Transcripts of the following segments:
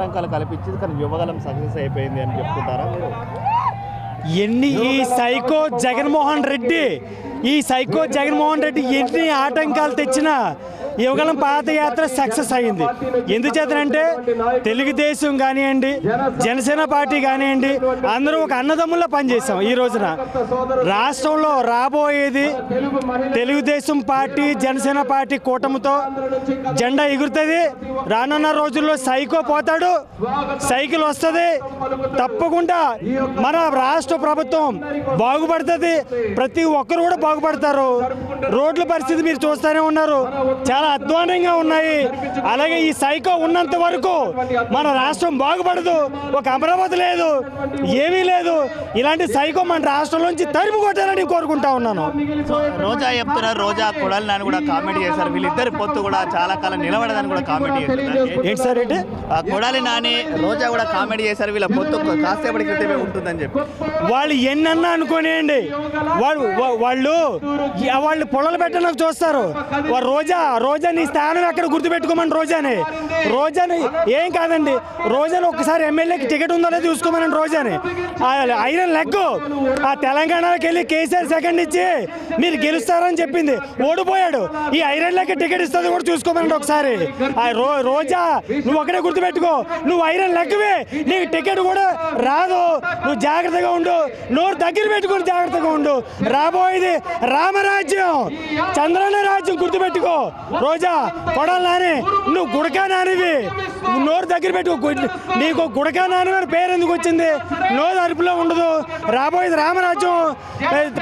ఆటంకాలు కల్పించింది కానీ యువగలం సక్సెస్ అయిపోయింది అని చెప్తుంటారా మీరు? ఎన్ని ఈ సైకో జగన్మోహన్ రెడ్డి ఈ సైకో జగన్మోహన్ రెడ్డి ఎన్ని ఆటంకాలు తెచ్చినా యువగలం పాదయాత్ర సక్సెస్ అయింది. ఎందుచేతనంటే తెలుగుదేశం కానివ్వండి జనసేన పార్టీ కానివ్వండి అందరూ ఒక అన్నదమ్ముల్లో పనిచేసాం ఈ రోజున. రాష్ట్రంలో రాబోయేది తెలుగుదేశం పార్టీ జనసేన పార్టీ కూటమితో జెండా ఎగురుతుంది. రానున్న రోజుల్లో సైకో పోతాడు సైకిల్ వస్తుంది. తప్పకుండా మన రాష్ట్ర ప్రభుత్వం బాగుపడుతుంది. ప్రతి ఒక్కరు కూడా బాగుపడతారు. రోడ్ల పరిస్థితి మీరు చూస్తూనే ఉన్నారు. చాలా అధ్వానంగా ఉన్నాయి. అలాగే ఈ సైకో ఉన్నంత వరకు మన రాష్ట్రం బాగుపడదు. ఒక అమరావతి లేదు ఏమీ లేదు. ఇలాంటి సైకో మన రాష్ట్రంలోంచి తరిమి కొట్టాలని కోరుకుంటా ఉన్నాను. రోజా చెప్తున్నారు రోజా కొడాలి నాని కూడా కామెంట్ చేశారు. వీళ్ళిద్దరి పొత్తు కూడా చాలా కాలం నిలబడదని కూడా కామెంట్ చేస్తున్నారు. ఏంటి సార్ ఏంటి ఆ కొడాలి నాని రోజా కూడా కామెంట్ చేశారు. వీళ్ళ పొత్తు కాసేపటి క్రితమే ఉంటుందని చెప్పి. వాళ్ళు ఎన్నన్నా అనుకోనియండి. వాళ్ళు వాళ్ళు వాళ్ళు పొలాలు పెట్టడానికి చూస్తారు. వా- రోజా రోజా నీ స్థానం ఎక్కడ గుర్తుపెట్టుకోమని రోజాని. రోజాని ఏం కాదండి రోజాని ఒక్కసారి ఎమ్మెల్యేకి టికెట్ ఉందో లేదో చూసుకోమని రోజాని ఐరన్ లెగ్ ఆ తెలంగాణకి వెళ్ళి కేసీఆర్ సెకండ్ ఇచ్చి మీరు గెలుస్తారని చెప్పింది. ఓడిపోయాడు. ఈ ఐరన్ లెగ్ టికెట్ ఇస్తుంది కూడా చూసుకోమని ఒకసారి. ఆ రోజా నువ్వు ఒకటే గుర్తుపెట్టుకో. నువ్వు ఐరన్ లెక్కవే. నీకు టికెట్ కూడా రాదు. నువ్వు జాగ్రత్తగా ఉండు. నోరు దగ్గర పెట్టుకుని జాగ్రత్తగా ఉండు. రాబోయేది రామరాజ్యం. చంద్రన్న రాజ్యం గుర్తుపెట్టుకో. రోజా కొడాలి నాని. నువ్వు గుడకా నానివి. నువ్వు నోరు దగ్గర పెట్టుకో నీకు గుడకా నాని అని పేరు ఎందుకు వచ్చింది? నోరు అరుపులో ఉండదు. రాబోయేది రామరాజ్యం.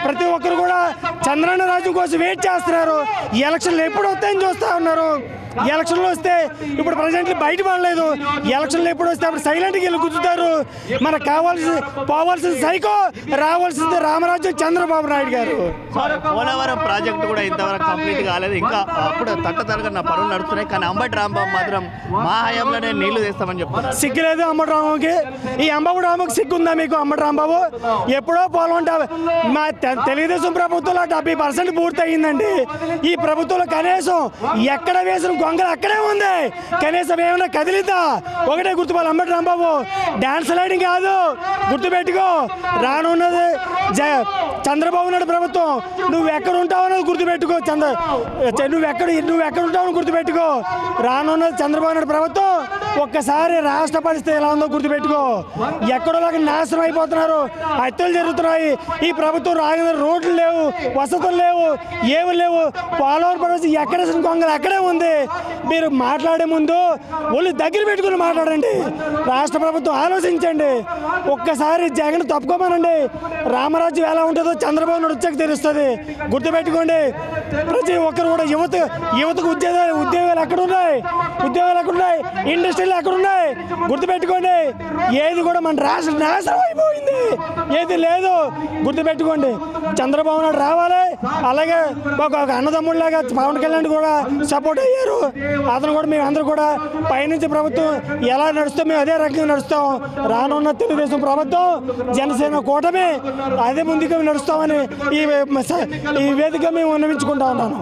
ప్రతి ఒక్కరు కూడా చంద్రన్న రాజ్యం కోసం వెయిట్ చేస్తున్నారు. ఈ ఎలక్షన్లు ఎప్పుడు వస్తాయని చూస్తూ ఉన్నారు. ఎలక్షన్లు వస్తే ఇప్పుడు ప్రజెంట్లు బయట పడలేదు. ఎలక్షన్లు ఎప్పుడు వస్తే అప్పుడు సైలెంట్గా వెళ్ళి కూర్చుంటారు. మనకు కావాల్సి పోవాల్సిన సైకో రావాల్సింది రామరాజ్యం చంద్రబాబు నాయుడు గారు. పోలవరం ప్రాజెక్టు కూడా ఇంతవరకు కంప్లీట్ కాలేదు. ఇంకా అప్పుడు తట్టతరగా నా పనులు నడుస్తున్నాయి. కానీ అంబటి రాంబాబు మాత్రం మా హయాంలోనే నీళ్ళు తెస్తామని చెప్తున్నారు. సిగ్గులేదు అమ్మటి రామకి ఈ అంబగుడు రామకు సిగ్గుందా మీకు అమ్మటి రాంబాబు? ఎప్పుడో పోలంట మా తెలుగుదేశం ప్రభుత్వంలో డెబ్బై పర్సెంట్ పూర్తి అయ్యిందండి ఈ ప్రభుత్వంలో కనీసం ఎక్కడ వేసిన గొంగలు అక్కడే ఉంది. కనీసం ఏమైనా కదిలిద్దా? ఒకటే గుర్తుపాలి అంబటి రాంబాబు డాన్స్ లైడింగ్ కాదు. గుర్తుపెట్టుకో. రానున్నది జ చంద్రబాబు నాయుడు ప్రభుత్వం. నువ్వు ఎక్కడ ఉంటావు అన్నది గుర్తుపెట్టుకో చంద్ర నువ్వెక్కడ నువ్వు ఎక్కడ నువ్వు ఎక్కడ ఉంటావు అని గుర్తుపెట్టుకో. రానున్నది చంద్రబాబు నాయుడు ప్రభుత్వం. ఒక్కసారి రాష్ట్ర పరిస్థితి ఎలా ఉందో గుర్తుపెట్టుకో. ఎక్కడోలాగా నాశనం అయిపోతున్నారు. హత్యలు జరుగుతున్నాయి. ఈ ప్రభుత్వం రాగిన రోడ్లు లేవు. వసతులు లేవు ఏమి లేవు. పోలవరం పరిస్థితి ఎక్కడ కొంగలు అక్కడే ఉంది. మీరు మాట్లాడే ముందు ఒళ్ళు దగ్గర పెట్టుకుని మాట్లాడండి. రాష్ట్ర ప్రభుత్వం ఆలోచించండి. ఒక్కసారి జగన్ తప్పుకోమనండి. రామరాజ్యం ఎలా ఉంటుందో చంద్రబాబు నాయుడు వచ్చాక తెలుస్తుంది. గుర్తుపెట్టుకోండి. ప్రతి ఒక్కరు కూడా యువత యువతకు ఉద్యోగాలు ఉద్యోగాలు ఎక్కడ ఉన్నాయి ఉద్యోగాలు ఎక్కడ ఉన్నాయి ఇండస్ట్రీలు ఎక్కడ ఉన్నాయి గుర్తుపెట్టుకోండి. ఏది కూడా మన రాష్ట్ర నాశనం అయిపోయింది. ఏది లేదు. గుర్తుపెట్టుకోండి. చంద్రబాబు నాయుడు రావాలి. అలాగే ఒక ఒక అన్నదమ్ముళ్ళలాగా పవన్ కళ్యాణ్ కూడా సపోర్ట్ అయ్యారు. అతను కూడా మేము అందరూ కూడా పైనుంచి ప్రభుత్వం ఎలా నడుస్తాం మేము అదే రకంగా నడుస్తాం. రానున్న తెలుగుదేశం ప్రభుత్వం జనసేన కూటమి అదే ముందుకు నడుస్తామని ఈ ఈ వేదిక మేము విన్నవించుకుంటా ఉన్నాను.